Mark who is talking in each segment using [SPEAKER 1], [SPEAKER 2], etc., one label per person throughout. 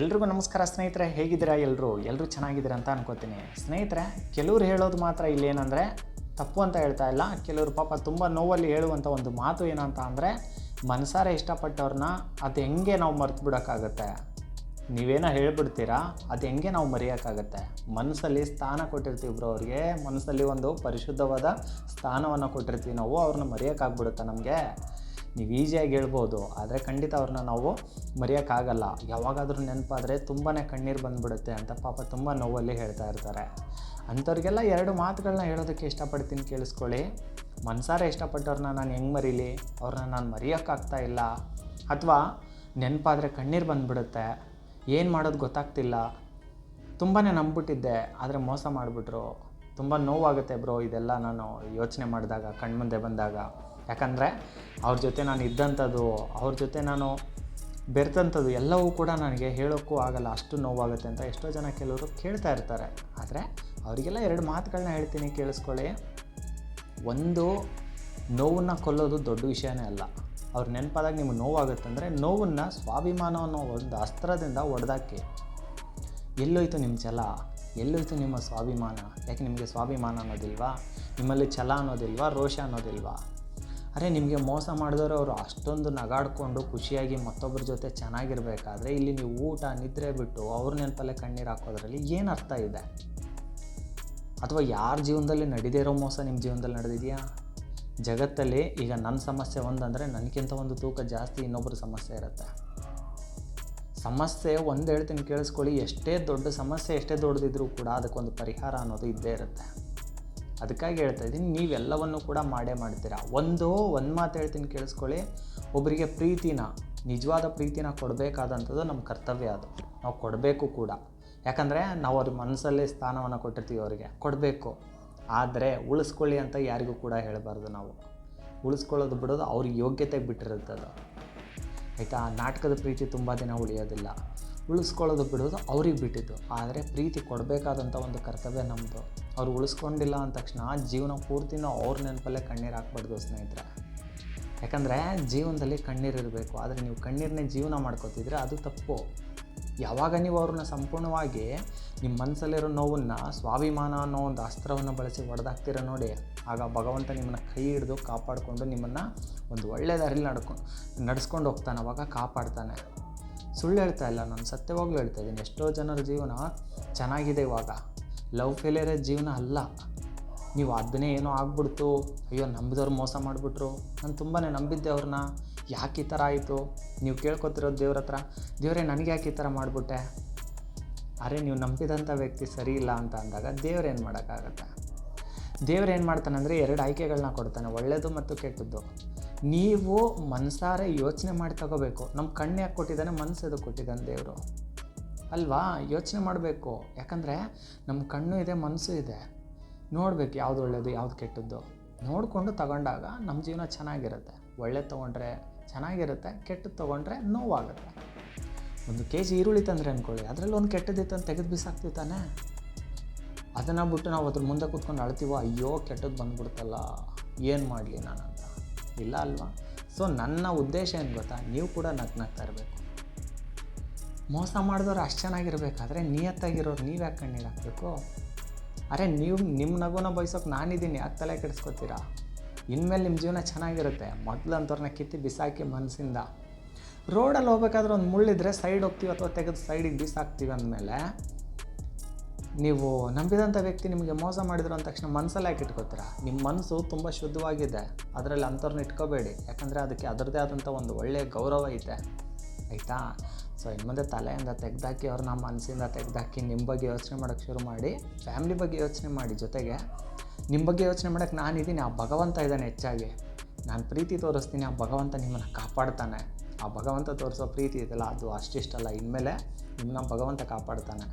[SPEAKER 1] ಎಲ್ರಿಗೂ ನಮಸ್ಕಾರ ಸ್ನೇಹಿತರೆ, ಹೇಗಿದ್ದೀರಾ ಎಲ್ಲರೂ ಎಲ್ಲರೂ ಚೆನ್ನಾಗಿದ್ದೀರಾ ಅಂತ ಅನ್ಕೋತೀನಿ. ಸ್ನೇಹಿತರೆ, ಕೆಲವ್ರು ಹೇಳೋದು ಮಾತ್ರ ಇಲ್ಲೇನಂದರೆ, ತಪ್ಪು ಅಂತ ಹೇಳ್ತಾ ಇಲ್ಲ. ಕೆಲವರು ಪಾಪ ತುಂಬ ನೋವಲ್ಲಿ ಹೇಳುವಂಥ ಒಂದು ಮಾತು ಏನಂತ ಅಂದರೆ, ಮನಸಾರೆ ಇಷ್ಟಪಟ್ಟವ್ರನ್ನ ಅದು ಹೆಂಗೆ ನಾವು ಮರ್ತು ಬಿಡೋಕ್ಕಾಗತ್ತೆ? ನೀವೇನೋ ಹೇಳ್ಬಿಡ್ತೀರಾ, ಅದು ಹೆಂಗೆ ನಾವು ಮರೆಯೋಕ್ಕಾಗತ್ತೆ? ಮನಸ್ಸಲ್ಲಿ ಸ್ಥಾನ ಕೊಟ್ಟಿರ್ತೀವಿ ಬ್ರೋ ಅವ್ರಿಗೆ. ಮನಸ್ಸಲ್ಲಿ ಒಂದು ಪರಿಶುದ್ಧವಾದ ಸ್ಥಾನವನ್ನು ಕೊಟ್ಟಿರ್ತೀವಿ ನಾವು, ಅವ್ರನ್ನ ಮರೆಯೋಕ್ಕಾಗ್ಬಿಡುತ್ತೆ ನಮಗೆ? ನೀವು ಈಸಿಯಾಗಿ ಹೇಳ್ಬೋದು, ಆದರೆ ಖಂಡಿತ ಅವ್ರನ್ನ ನಾವು ಮರೆಯೋಕ್ಕಾಗಲ್ಲ. ಯಾವಾಗಾದರೂ ನೆನಪಾದರೆ ತುಂಬಾ ಕಣ್ಣೀರು ಬಂದುಬಿಡುತ್ತೆ ಅಂತ ಪಾಪ ತುಂಬ ನೋವಲ್ಲಿ ಹೇಳ್ತಾ ಇರ್ತಾರೆ. ಅಂಥವ್ರಿಗೆಲ್ಲ ಎರಡು ಮಾತುಗಳನ್ನ ಹೇಳೋದಕ್ಕೆ ಇಷ್ಟಪಡ್ತೀನಿ ಕೇಳಿಸ್ಕೊಳ್ಳಿ. ಮನಸಾರೆ ಇಷ್ಟಪಟ್ಟವ್ರನ್ನ ನಾನು ಹೆಂಗೆ ಮರೀಲಿ? ಅವ್ರನ್ನ ನಾನು ಮರೆಯೋಕ್ಕಾಗ್ತಾ ಇಲ್ಲ. ಅಥವಾ ನೆನಪಾದರೆ ಕಣ್ಣೀರು ಬಂದುಬಿಡುತ್ತೆ. ಏನು ಮಾಡೋದು ಗೊತ್ತಾಗ್ತಿಲ್ಲ. ತುಂಬಾ ನಂಬಿಬಿಟ್ಟಿದ್ದೆ, ಆದರೆ ಮೋಸ ಮಾಡಿಬಿಟ್ರು. ತುಂಬ ನೋವಾಗುತ್ತೆ ಬ್ರೋ ಇದೆಲ್ಲ ನಾನು ಯೋಚನೆ ಮಾಡಿದಾಗ, ಕಣ್ಮುಂದೆ ಬಂದಾಗ. ಯಾಕಂದರೆ ಅವ್ರ ಜೊತೆ ನಾನು ಇದ್ದಂಥದ್ದು, ಅವ್ರ ಜೊತೆ ನಾನು ಬೆರೆತಂಥದ್ದು ಎಲ್ಲವೂ ಕೂಡ ನನಗೆ ಹೇಳೋಕ್ಕೂ ಆಗಲ್ಲ, ಅಷ್ಟು ನೋವಾಗುತ್ತೆ ಅಂತ ಎಷ್ಟೋ ಜನ ಕೆಲವರು ಕೇಳ್ತಾ ಇರ್ತಾರೆ. ಆದರೆ ಅವರಿಗೆಲ್ಲ ಎರಡು ಮಾತುಗಳನ್ನ ಹೇಳ್ತೀನಿ, ಕೇಳಿಸ್ಕೊಳ್ಳಿ. ಒಂದು, ನೋವನ್ನು ಕೊಲ್ಲೋದು ದೊಡ್ಡ ವಿಷಯನೇ ಅಲ್ಲ. ಅವ್ರ ನೆನಪಾದಾಗ ನಿಮ್ಗೆ ನೋವಾಗುತ್ತೆ ಅಂದರೆ ನೋವನ್ನು ಸ್ವಾಭಿಮಾನ ಅನ್ನೋ ಒಂದು ಅಸ್ತ್ರದಿಂದ ಒಡೆದಾಕಿ. ಎಲ್ಲೋಯ್ತು ನಿಮ್ಮ ಛಲ, ಎಲ್ಲೋಯ್ತು ನಿಮ್ಮ ಸ್ವಾಭಿಮಾನ. ಯಾಕೆ ನಿಮಗೆ ಸ್ವಾಭಿಮಾನ ಅನ್ನೋದಿಲ್ವಾ? ನಿಮ್ಮಲ್ಲಿ ಛಲ ಅನ್ನೋದಿಲ್ವಾ? ರೋಷ ಅನ್ನೋದಿಲ್ವಾ? ಅರೆ, ನಿಮಗೆ ಮೋಸ ಮಾಡಿದವರು ಅವರು ಅಷ್ಟೊಂದು ನಗಾಡಿಕೊಂಡು ಖುಷಿಯಾಗಿ ಮತ್ತೊಬ್ಬರ ಜೊತೆ ಚೆನ್ನಾಗಿರಬೇಕಾದ್ರೆ ಇಲ್ಲಿ ನೀವು ಊಟ, ನಿದ್ರೆ ಬಿಟ್ಟು ಅವ್ರ ನೆನಪಲ್ಲೇ ಕಣ್ಣೀರು ಹಾಕೋದ್ರಲ್ಲಿ ಏನು ಅರ್ಥ ಇದೆ? ಅಥವಾ ಯಾರ ಜೀವನದಲ್ಲಿ ನಡೀದೇ ಇರೋ ಮೋಸ ನಿಮ್ಮ ಜೀವನದಲ್ಲಿ ನಡೆದಿದೆಯಾ? ಜಗತ್ತಲ್ಲಿ ಈಗ ನನ್ನ ಸಮಸ್ಯೆ ಒಂದಂದರೆ ನನಗಿಂತ ಒಂದು ತೂಕ ಜಾಸ್ತಿ ಇನ್ನೊಬ್ಬರ ಸಮಸ್ಯೆ ಇರುತ್ತೆ. ಸಮಸ್ಯೆ ಒಂದು ಹೇಳ್ತೀನಿ ಕೇಳಿಸ್ಕೊಳ್ಳಿ, ಎಷ್ಟೇ ದೊಡ್ಡ ಸಮಸ್ಯೆ, ಎಷ್ಟೇ ದೊಡ್ಡದಿದ್ರೂ ಕೂಡ ಅದಕ್ಕೊಂದು ಪರಿಹಾರ ಅನ್ನೋದು ಇದ್ದೇ ಇರುತ್ತೆ. ಅದಕ್ಕಾಗಿ ಹೇಳ್ತಾ ಇದ್ದೀನಿ, ನೀವೆಲ್ಲವನ್ನು ಕೂಡ ಮಾಡೇ ಮಾಡ್ತೀರಾ. ಒಂದು ಒಂದು ಮಾತು ಹೇಳ್ತೀನಿ ಕೇಳಿಸ್ಕೊಳ್ಳಿ. ಒಬ್ಬರಿಗೆ ಪ್ರೀತಿನ, ನಿಜವಾದ ಪ್ರೀತಿನ ಕೊಡಬೇಕಾದಂಥದ್ದು ನಮ್ಮ ಕರ್ತವ್ಯ ಅದು. ನಾವು ಕೊಡಬೇಕು ಕೂಡ. ಯಾಕಂದರೆ ನಾವು ಅವ್ರ ಮನಸ್ಸಲ್ಲೇ ಸ್ಥಾನವನ್ನು ಕೊಟ್ಟಿರ್ತೀವಿ ಅವರಿಗೆ. ಕೊಡಬೇಕು. ಆದರೆ ಉಳಿಸ್ಕೊಳ್ಳಿ ಅಂತ ಯಾರಿಗೂ ಕೂಡ ಹೇಳಬಾರ್ದು ನಾವು. ಉಳಿಸ್ಕೊಳ್ಳೋದು ಬಿಡೋದು ಅವ್ರ ಯೋಗ್ಯತೆಗೆ ಬಿಟ್ಟಿರುತ್ತೆ ಅದು. ಆಯಿತಾ? ನಾಟಕದ ಪ್ರೀತಿ ತುಂಬ ದಿನ ಉಳಿಯೋದಿಲ್ಲ. ಉಳಿಸ್ಕೊಳ್ಳೋದು ಬಿಡೋದು ಅವ್ರಿಗೆ ಬಿಟ್ಟಿದ್ದು. ಆದರೆ ಪ್ರೀತಿ ಕೊಡಬೇಕಾದಂಥ ಒಂದು ಕರ್ತವ್ಯ ನಮ್ಮದು ಅವ್ರು ಉಳಿಸ್ಕೊಂಡಿಲ್ಲ ಅಂದ ತಕ್ಷಣ ಜೀವನ ಪೂರ್ತಿನೂ ಅವ್ರ ನೆನಪಲ್ಲೇ ಕಣ್ಣೀರು ಹಾಕ್ಬಾರ್ದು ಸ್ನೇಹಿತರೆ. ಯಾಕಂದರೆ ಜೀವನದಲ್ಲಿ ಕಣ್ಣೀರು ಇರಬೇಕು. ಆದರೆ ನೀವು ಕಣ್ಣೀರನ್ನೇ ಜೀವನ ಮಾಡ್ಕೋತಿದ್ರೆ ಅದು ತಪ್ಪು. ಯಾವಾಗ ನೀವು ಅವ್ರನ್ನ ಸಂಪೂರ್ಣವಾಗಿ ನಿಮ್ಮ ಮನಸ್ಸಲ್ಲಿರೋ ನೋವನ್ನು ಸ್ವಾಭಿಮಾನ ಅನ್ನೋ ಒಂದು ಅಸ್ತ್ರವನ್ನು ಬಳಸಿ ಹೊಡೆದಾಗ್ತೀರ ನೋಡಿ, ಆಗ ಭಗವಂತ ನಿಮ್ಮನ್ನು ಕೈ ಹಿಡಿದು ಕಾಪಾಡಿಕೊಂಡು ನಿಮ್ಮನ್ನು ಒಂದು ಒಳ್ಳೆಯ ದಾರಿಲಿ ನಡ್ಕೊಂಡು ನಡೆಸ್ಕೊಂಡು ಹೋಗ್ತಾನೆ, ಅವಾಗ ಕಾಪಾಡ್ತಾನೆ. ಸುಳ್ಳು ಹೇಳ್ತಾ ಇಲ್ಲ ನಾನು, ಸತ್ಯವಾಗ್ಲೂ ಹೇಳ್ತಾ ಇದ್ದೀನಿ. ಎಷ್ಟೋ ಜನರ ಜೀವನ ಚೆನ್ನಾಗಿದೆ ಇವಾಗ. ಲವ್ ಫೇಲಿಯರೇ ಜೀವನ ಅಲ್ಲ. ನೀವು ಅದನ್ನೇ ಏನೋ ಆಗ್ಬಿಡ್ತು, ಅಯ್ಯೋ ನಂಬಿದವ್ರು ಮೋಸ ಮಾಡಿಬಿಟ್ರು. ನಾನು ತುಂಬಾ ನಂಬಿದ್ದೆ ಅವ್ರನ್ನ ಯಾಕೆ ಈ ಥರ ಆಯಿತು? ನೀವು ಕೇಳ್ಕೊತಿರೋದು ದೇವ್ರ ಹತ್ರ. ದೇವರೇ ನನಗೆ ಯಾಕೆ ಈ ಥರ ಮಾಡಿಬಿಟ್ಟೆ? ಅರೆ, ನೀವು ನಂಬಿದಂಥ ವ್ಯಕ್ತಿ ಸರಿ ಇಲ್ಲ ಅಂತ ಅಂದಾಗ ದೇವ್ರೇನು ಮಾಡೋಕ್ಕಾಗತ್ತೆ? ಏನು ಮಾಡ್ತಾನೆ ಅಂದರೆ ಎರಡು ಆಯ್ಕೆಗಳನ್ನ ಕೊಡ್ತಾನೆ ಒಳ್ಳೆಯದು ಮತ್ತು ಕೆಟ್ಟದ್ದು. ನೀವು ಮನಸಾರೆ ಯೋಚನೆ ಮಾಡಿ ತಗೋಬೇಕು. ನಮ್ಮ ಕಣ್ಣು ಯಾಕೆ ಕೊಟ್ಟಿದ್ದಾನೆ ಮನಸ್ಸು ಅದು ಕೊಟ್ಟಿದ್ದಾನೆ ದೇವರು? ಅಲ್ವಾ? ಯೋಚನೆ ಮಾಡಬೇಕು. ಯಾಕಂದರೆ ನಮ್ಮ ಕಣ್ಣು ಇದೆ ಮನಸ್ಸು ಇದೆ. ನೋಡಬೇಕು ಯಾವುದು ಒಳ್ಳೆಯದು ಯಾವುದು ಕೆಟ್ಟದ್ದು. ನೋಡಿಕೊಂಡು ತಗೊಂಡಾಗ ನಮ್ಮ ಜೀವನ ಚೆನ್ನಾಗಿರುತ್ತೆ. ಒಳ್ಳೆ ತೊಗೊಂಡ್ರೆ ಚೆನ್ನಾಗಿರುತ್ತೆ ಕೆಟ್ಟದ್ದು ತೊಗೊಂಡ್ರೆ ನೋವಾಗುತ್ತೆ. ಒಂದು ಕೆ ಜಿ ಈರುಳ್ಳಿ ತಂದರೆ ಅಂದ್ಕೊಳ್ಳಿ ಅದರಲ್ಲಿ ಒಂದು ಕೆಟ್ಟದಿತ್ತು ಅಂತ ತೆಗೆದು ಬಿಸಾಕ್ತಿತ್ತಾನೆ ತಾನೇ? ಅದನ್ನು ಬಿಟ್ಟು ನಾವು ಅದ್ರ ಮುಂದೆ ಕೂತ್ಕೊಂಡು ಅಳ್ತೀವೋ, ಅಯ್ಯೋ ಕೆಟ್ಟದ್ದು ಬಂದ್ಬಿಡ್ತಲ್ಲ, ಏನು ಮಾಡಲಿ ನಾನು ಅಂತ ಇಲ್ಲ ಅಲ್ವಾ? ಸೊ ನನ್ನ ಉದ್ದೇಶ ಏನು ಗೊತ್ತಾ? ನೀವು ಕೂಡ ನಗ್ ನಗ್ತಾ ಇರಬೇಕು. ಮೋಸ ಮಾಡಿದವ್ರು ಅಷ್ಟು ಚೆನ್ನಾಗಿರ್ಬೇಕಾದ್ರೆ ನಿಯತ್ತಾಗಿರೋರು ನೀವು ಯಾಕೆ ಕಣ್ಣೀರು ಅರೆ ನೀವು ನಿಮ್ಮ ನಗುನ ಬಯಸೋಕೆ ನಾನಿದ್ದೀನಿ, ಯಾಕೆ ತಲೆ ಕೆಡಿಸ್ಕೊತೀರಾ? ಇನ್ಮೇಲೆ ನಿಮ್ಮ ಜೀವನ ಚೆನ್ನಾಗಿರುತ್ತೆ. ಮೊದಲು ಅಂಥವ್ರನ್ನ ಕಿತ್ತಿ ಬಿಸಾಕಿ ಮನಸ್ಸಿಂದ ರೋಡಲ್ಲಿ ಹೋಗ್ಬೇಕಾದ್ರೆ ಒಂದು ಮುಳ್ಳಿದ್ರೆ ಸೈಡ್ ಹೋಗ್ತೀವಿ ಅಥವಾ ತೆಗೆದು ಸೈಡಿಗೆ ಬಿಸಾಕ್ತೀವಿ ಅಂದಮೇಲೆ, ನೀವು ನಂಬಿದಂಥ ವ್ಯಕ್ತಿ ನಿಮಗೆ ಮೋಸ ಮಾಡಿದ್ರು ಅಂದ ತಕ್ಷಣ ಮನಸ್ಸಲ್ಲಿ ಯಾಕೆ ಇಟ್ಕೋತೀರಾ? ನಿಮ್ಮ ಮನಸ್ಸು ತುಂಬ ಶುದ್ಧವಾಗಿದೆ. ಅದರಲ್ಲಿ ಅಂಥವ್ರನ್ನ ಇಟ್ಕೋಬೇಡಿ. ಯಾಕಂದರೆ ಅದಕ್ಕೆ ಅದರದ್ದೇ ಆದಂಥ ಒಂದು ಒಳ್ಳೆಯ ಗೌರವ ಐತೆ. ಆಯಿತಾ? ಸೊ ಇನ್ನು ಮುಂದೆ ತಲೆಯಿಂದ ತೆಗ್ದಾಕಿ ನಮ್ಮ ಮನಸ್ಸಿಂದ ತೆಗ್ದಾಕಿ ನಿಮ್ಮ ಬಗ್ಗೆ ಯೋಚನೆ ಮಾಡೋಕ್ಕೆ ಶುರು ಮಾಡಿ, ಫ್ಯಾಮ್ಲಿ ಬಗ್ಗೆ ಯೋಚನೆ ಮಾಡಿ ಜೊತೆಗೆ. ನಿಮ್ಮ ಬಗ್ಗೆ ಯೋಚನೆ ಮಾಡೋಕ್ಕೆ ನಾನಿದ್ದೀನಿ, ಆ ಭಗವಂತ ಇದ್ದಾನೆ ಹೆಚ್ಚಾಗಿ. ನಾನು ಪ್ರೀತಿ ತೋರಿಸ್ತೀನಿ, ಆ ಭಗವಂತ ನಿಮ್ಮನ್ನು ಕಾಪಾಡ್ತಾನೆ. ಆ ಭಗವಂತ ತೋರಿಸೋ ಪ್ರೀತಿ ಇದೆಯಲ್ಲ, ಅದು ಅಷ್ಟಿಷ್ಟಲ್ಲ ಇನ್ಮೇಲೆ ನಿಮ್ಮನ್ನ ಭಗವಂತ ಕಾಪಾಡ್ತಾನೆ.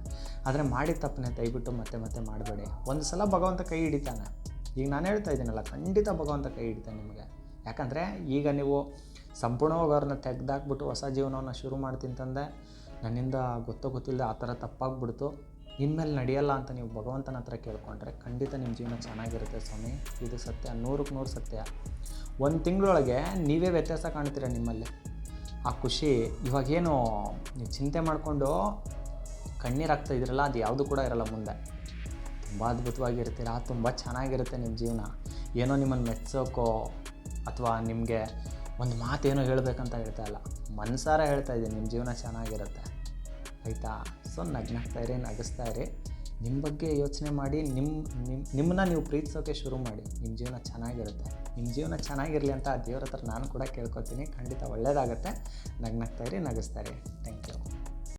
[SPEAKER 1] ಆದರೆ ಮಾಡಿ ತಪ್ಪನೆ ದಯವಿಟ್ಟು ಮತ್ತೆ ಮತ್ತೆ ಮಾಡಬೇಡಿ. ಒಂದು ಸಲ ಭಗವಂತ ಕೈ ಹಿಡಿತಾನೆ. ಈಗ ನಾನು ಹೇಳ್ತಾ ಇದ್ದೀನಲ್ಲ, ಖಂಡಿತ ಭಗವಂತ ಕೈ ಹಿಡಿತಾನೆ ನಿಮಗೆ. ಯಾಕಂದರೆ ಈಗ ನೀವು ಸಂಪೂರ್ಣವಾಗಿ ಅವ್ರನ್ನ ತೆಗ್ದಾಕ್ಬಿಟ್ಟು ಹೊಸ ಜೀವನವನ್ನು ಶುರು ಮಾಡ್ತೀನಿ ತಂದೆ. ನನ್ನಿಂದ ಗೊತ್ತೋ ಗೊತ್ತಿಲ್ಲದೆ ಆ ಥರ ತಪ್ಪಾಗ್ಬಿಡ್ತು. ಇನ್ಮೇಲೆ ನಡೆಯಲ್ಲ ಅಂತ ನೀವು ಭಗವಂತನ ಹತ್ರ ಕೇಳ್ಕೊಂಡ್ರೆ ಖಂಡಿತ ನಿಮ್ಮ ಜೀವನ ಚೆನ್ನಾಗಿರುತ್ತೆ ಸ್ವಾಮಿ. ಇದು ಸತ್ಯ, ನೂರಕ್ಕೆ ನೂರು ಸತ್ಯ. ಒಂದು ತಿಂಗಳೊಳಗೆ ನೀವೇ ವ್ಯತ್ಯಾಸ ಕಾಣ್ತೀರ ನಿಮ್ಮಲ್ಲಿ. ಆ ಖುಷಿ, ಇವಾಗೇನು ನೀವು ಚಿಂತೆ ಮಾಡಿಕೊಂಡು ಕಣ್ಣೀರು ಇದ್ರಲ್ಲ, ಅದು ಯಾವುದು ಕೂಡ ಇರಲ್ಲ ಮುಂದೆ. ತುಂಬ ಅದ್ಭುತವಾಗಿರ್ತೀರ ತುಂಬ ಚೆನ್ನಾಗಿರುತ್ತೆ ನಿಮ್ಮ ಜೀವನ. ಏನೋ ನಿಮ್ಮನ್ನು ಮೆಚ್ಚೋಕೋ ಅಥವಾ ನಿಮಗೆ ಒಂದು ಮಾತೇನೋ ಹೇಳಬೇಕಂತ ಹೇಳ್ತಾ ಇಲ್ಲ. ಮನಸಾರ ಹೇಳ್ತಾ ಇದ್ದೀನಿ ನಿಮ್ಮ ಜೀವನ ಚೆನ್ನಾಗಿರುತ್ತೆ. ಆಯಿತಾ? ಸೊ ನಗ್ನಾಗ್ತಾ ಇರಿ, ನಗಿಸ್ತಾ ಇರಿ. ನಿಮ್ಮ ಬಗ್ಗೆ ಯೋಚನೆ ಮಾಡಿ ನಿಮ್ಮ ನಿಮ್ಮ ನಿಮ್ಮನ್ನ ನೀವು ಪ್ರೀತಿಸೋಕೆ ಶುರು ಮಾಡಿ. ನಿಮ್ಮ ಜೀವನ ಚೆನ್ನಾಗಿರುತ್ತೆ. ನಿಮ್ಮ ಜೀವನ ಚೆನ್ನಾಗಿರಲಿ ಅಂತ ಆ ದೇವ್ರ ಹತ್ರ ನಾನು ಕೂಡ ಕೇಳ್ಕೊತೀನಿ. ಖಂಡಿತ ಒಳ್ಳೆಯದಾಗುತ್ತೆ ನಗ್ನಾಗ್ತಾ ಇರಿ, ನಗಿಸ್ತಾ ಇರಿ.